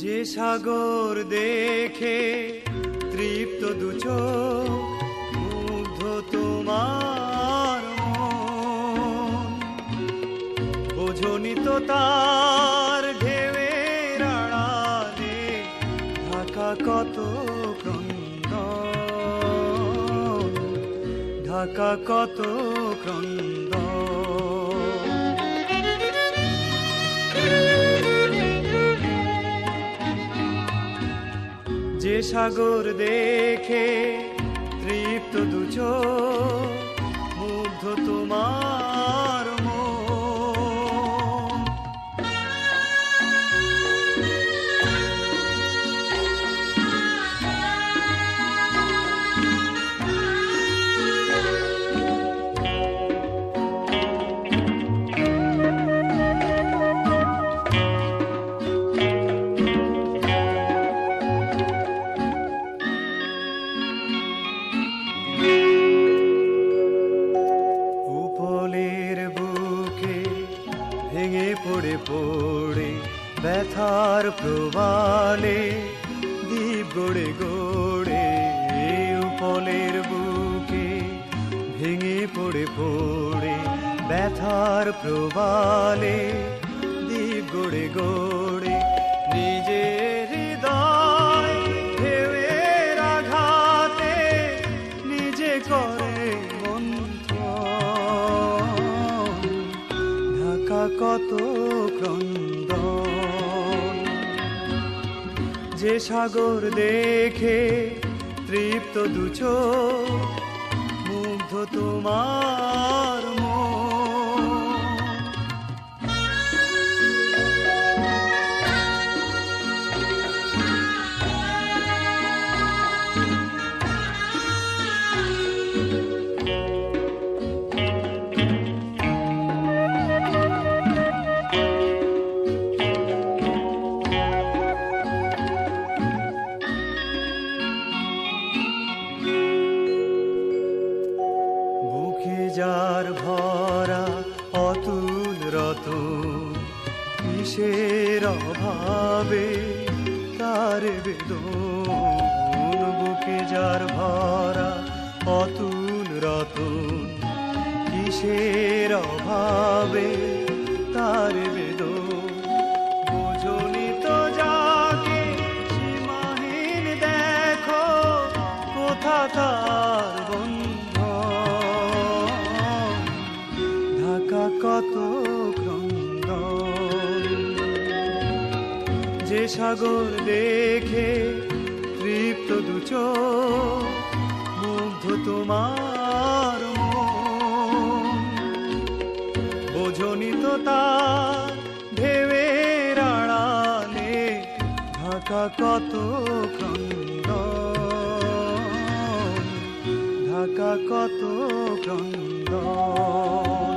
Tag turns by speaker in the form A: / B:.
A: যে সাগর দেখে তৃপ্ত দুচ মুগ্ধ তোমার বোঝনি তো তার ঢেউয়ের আড়ালে ঢাকা কত ক্রন্দ ঢাকা কত ক্রন্দ সাগর দেখে তৃপ্ত দুচ মুগ্ধ তোমার ভেঙে পড়ে পড়ে, ব্যথার প্রবালে দ্বীপ গড়ে গড়ে উপলের বুকে। ভেঙে পড়ে পড়ে, ব্যথার প্রবালে দ্বীপ গড়ে গড়ে কত ক্রন্দন। যে সাগর দেখে তৃপ্ত দুচ মুগ্ধ তোমার মন। ভরা অতুল রত কিসের অভাবে তার বেদন বুকে যার ভরা অতুল রত কিসের অভাবে তার বেদন সাগর দেখে তৃপ্ত দুচ মুগ্ধ তোমার বোঝনি তো তার ঢেউয়ের আড়ালে ঢাকা কত ক্রন্দ ঢাকা কত ক্রন্দন